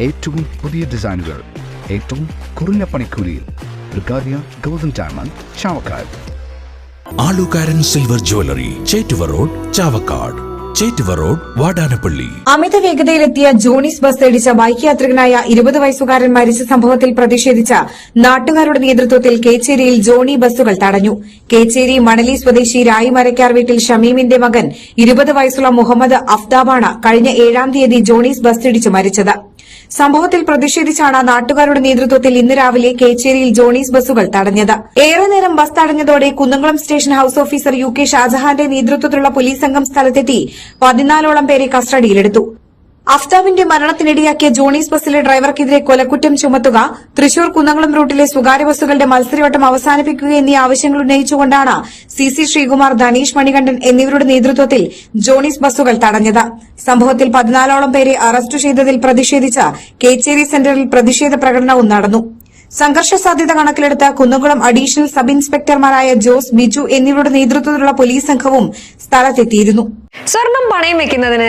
ഏറ്റവും പുതിയ ഡിസൈനുകൾ ഏറ്റവും കുറഞ്ഞ പണിക്കൂലിയിൽ golden diamond Chavakkad. Alukkaran silver jewellery Chettuva road Chavakkad. Chettuva road Vadanappally. അമിത വേഗതയിലെത്തിയ ജോണീസ് ബസ് ഇടിച്ച ബൈക്ക് യാത്രികനായ ഇരുപത് വയസ്സുകാരൻ മരിച്ച സംഭവത്തിൽ പ്രതിഷേധിച്ച നാട്ടുകാരുടെ നേതൃത്വത്തിൽ കേച്ചേരിയിൽ ജോണി ബസ്സുകൾ തടഞ്ഞു. കേച്ചേരി മണലി സ്വദേശി രായി മരക്കാർ വീട്ടിൽ ഷമീമിന്റെ മകൻ ഇരുപത് വയസ്സുള്ള മുഹമ്മദ് അഫ്താബാണ് കഴിഞ്ഞ ഏഴാം തീയതി ജോണീസ് ബസ് ഇടിച്ച് മരിച്ചത്. സംഭവത്തിൽ പ്രതിഷേധിച്ചാണ് നാട്ടുകാരുടെ നേതൃത്വത്തിൽ ഇന്ന് രാവിലെ കേച്ചേരിയിൽ ജോണീസ് ബസ്സുകൾ തടഞ്ഞത്. ഏറെ നേരം bus തടഞ്ഞതോടെ Kunnamkulam station house officer U K ഷാജഹാന്റെ നേതൃത്വത്തിലുള്ള പോലീസ് സംഘം സ്ഥലത്തെത്തി പതിനാലോളം പേരെ കസ്റ്റഡിയിലെടുത്തു. അഫ്താബിന്റെ മരണത്തിനിടയാക്കിയ ജോണീസ് ബസ്സിലെ ഡ്രൈവർക്കെതിരെ കൊലക്കുറ്റം ചുമത്തുക തൃശൂർ കുന്നംകുളം റൂട്ടിലെ സ്വകാര്യ ബസ്സുകളുടെ മത്സരയോട്ടം അവസാനിപ്പിക്കുക എന്നീ ആവശ്യങ്ങൾ ഉന്നയിച്ചുകൊണ്ടാണ് സി സി ശ്രീകുമാർ ധനീഷ് മണികണ്ഠൻ എന്നിവരുടെ നേതൃത്വത്തിൽ ജോണീസ് ബസ്സുകൾ തടഞ്ഞത്. സംഭവത്തിൽ പതിനാലോളം പേരെ അറസ്റ്റ് ചെയ്തതിൽ പ്രതിഷേധിച്ച് കേച്ചേരി സെന്ററിൽ പ്രതിഷേധ പ്രകടനവും നടന്നു. സംഘർഷ സാധ്യത കണക്കിലെടുത്ത് കുന്നംകുളം അഡീഷണൽ സബ് ഇൻസ്പെക്ടർമാരായ ജോസ് ബിജു എന്നിവരുടെ നേതൃത്വത്തിലുള്ള പോലീസ് സംഘവും സ്ഥലത്തെത്തിയിരുന്നു. സ്വർണം പണയം വെക്കുന്നതിന്